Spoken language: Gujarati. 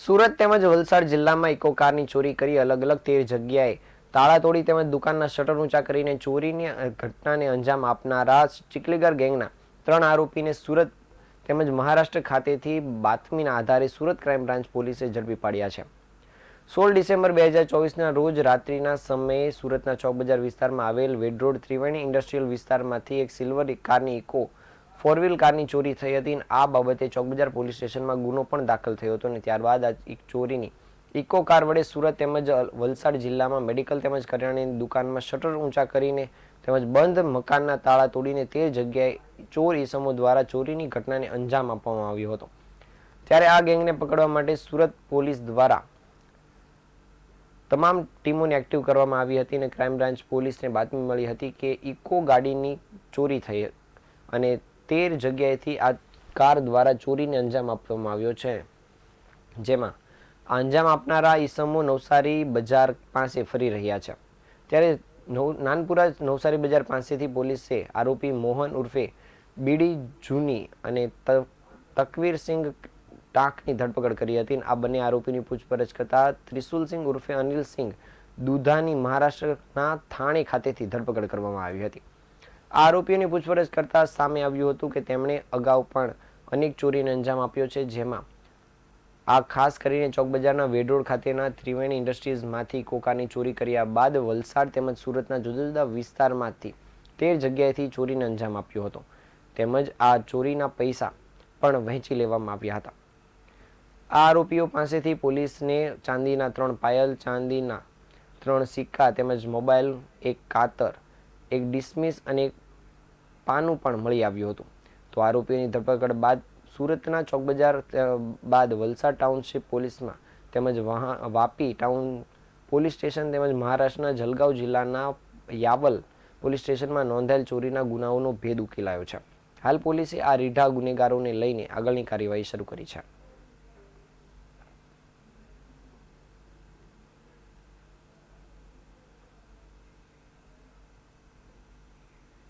સુરત તેમજ વલસાડ જિલ્લામાં ઇકો કારની ચોરી કરી અલગ અલગ તેર જગ્યાએ તાળા તોડી તેમજ દુકાનના શટર ઊંચા કરીને ચોરીની ઘટનાને અંજામ આપનારા ચીકલીગર ગેંગના ત્રણ આરોપીને સુરત તેમજ મહારાષ્ટ્ર ખાતેથી બાતમીના આધારે સુરત ક્રાઇમ બ્રાન્ચ પોલીસે ઝડપી પાડ્યા છે. સોળ ડિસેમ્બર બે હજાર ચોવીસના રોજ રાત્રિના સમયે સુરતના ચોક બજાર વિસ્તારમાં આવેલ વેડ રોડ ત્રિવેણી ઇન્ડસ્ટ્રીયલ વિસ્તારમાંથી એક સિલ્વર કારની ઇકો ફોર વ્હીલ કારની ચોરી થઈ હતી અને આ બાબતે ચોકબજાર પોલીસ સ્ટેશનમાં ગુનો પણ દાખલ થયો હતો અને ત્યારબાદ આ એક ચોરીની ઇકો કાર વડે સુરત તેમજ વલસાડ જિલ્લામાં મેડિકલ તેમજ કરિયાણાની દુકાનમાં શટર ઊંચા કરીને તેમજ બંધ મકાનના તાળા તોડીને તે જગ્યાએ ચોર ઈસમો દ્વારા ચોરીની ઘટનાને અંજામ આપવામાં આવ્યો હતો. ત્યારે આ ગેંગને પકડવા માટે સુરત પોલીસ દ્વારા તમામ ટીમોને એક્ટિવ કરવામાં આવી હતી અને ક્રાઇમ બ્રાન્ચ પોલીસને બાતમી મળી હતી કે ઇકો ગાડીની ચોરી થઈ અને તેર જગ્યાએથી આ કાર દ્વારા ચોરીને અંજામ આપવામાં આવ્યો છે. જેમાં અંજામ આપનારા ઈસમો નવસારી બજાર પાસે ફરી રહ્યા છે. ત્યારે નવ, નાનપુરા નવસારી બજાર પાસેથી પોલીસે આરોપી મોહન ઉર્ફે બીડી જૂની અને તકવીરસિંહ ટાંકની ધરપકડ કરી હતી. આ બંને આરોપીની પૂછપરછ કરતા ત્રિશુલસિંહ ઉર્ફે અનિલસિંહ દુધાની મહારાષ્ટ્રના થાણે ખાતેથી ધરપકડ કરવામાં આવી હતી. આરોપીઓની પૂછપરછ કરતા સામે આવ્યું હતું કે તેમણે અગાઉ પણ અનેક ચોરીને અંજામ આપ્યો છે, જેમાં આ ખાસ કરીને ચોક બજારના વેડરોડ ખાતેના ત્રિવેણી ઇન્ડસ્ટ્રીઝમાંથી કોકાની ચોરી કર્યા બાદ વલસાડ તેમજ સુરતના જુદા જુદા વિસ્તારમાંથી તેર જગ્યાએથી ચોરીને અંજામ આપ્યો હતો. તેમજ આ ચોરીના પૈસા પણ વહેંચી લેવામાં આવ્યા હતા. આ આરોપીઓ પાસેથી પોલીસને ચાંદીના ત્રણ પાયલ, ચાંદીના ત્રણ સિક્કા તેમજ મોબાઈલ, એક કાતર એક ડિસમિસ અને એક પાનું પણ મળી આવ્યું હતું. તો આરોપીની ધરપકડ બાદ સુરતના ચોક બજાર બાદ વલસાડ ટાઉનશીપ પોલીસમાં તેમજ વાપી ટાઉન પોલીસ સ્ટેશન તેમજ મહારાષ્ટ્રના જલગાંવ જિલ્લાના યાવલ પોલીસ સ્ટેશનમાં નોંધાયેલ ચોરીના ગુનાઓનો ભેદ ઉકેલાયો છે. હાલ પોલીસે આ રીઢા ગુનેગારોને લઈને આગળની કાર્યવાહી શરૂ કરી છે.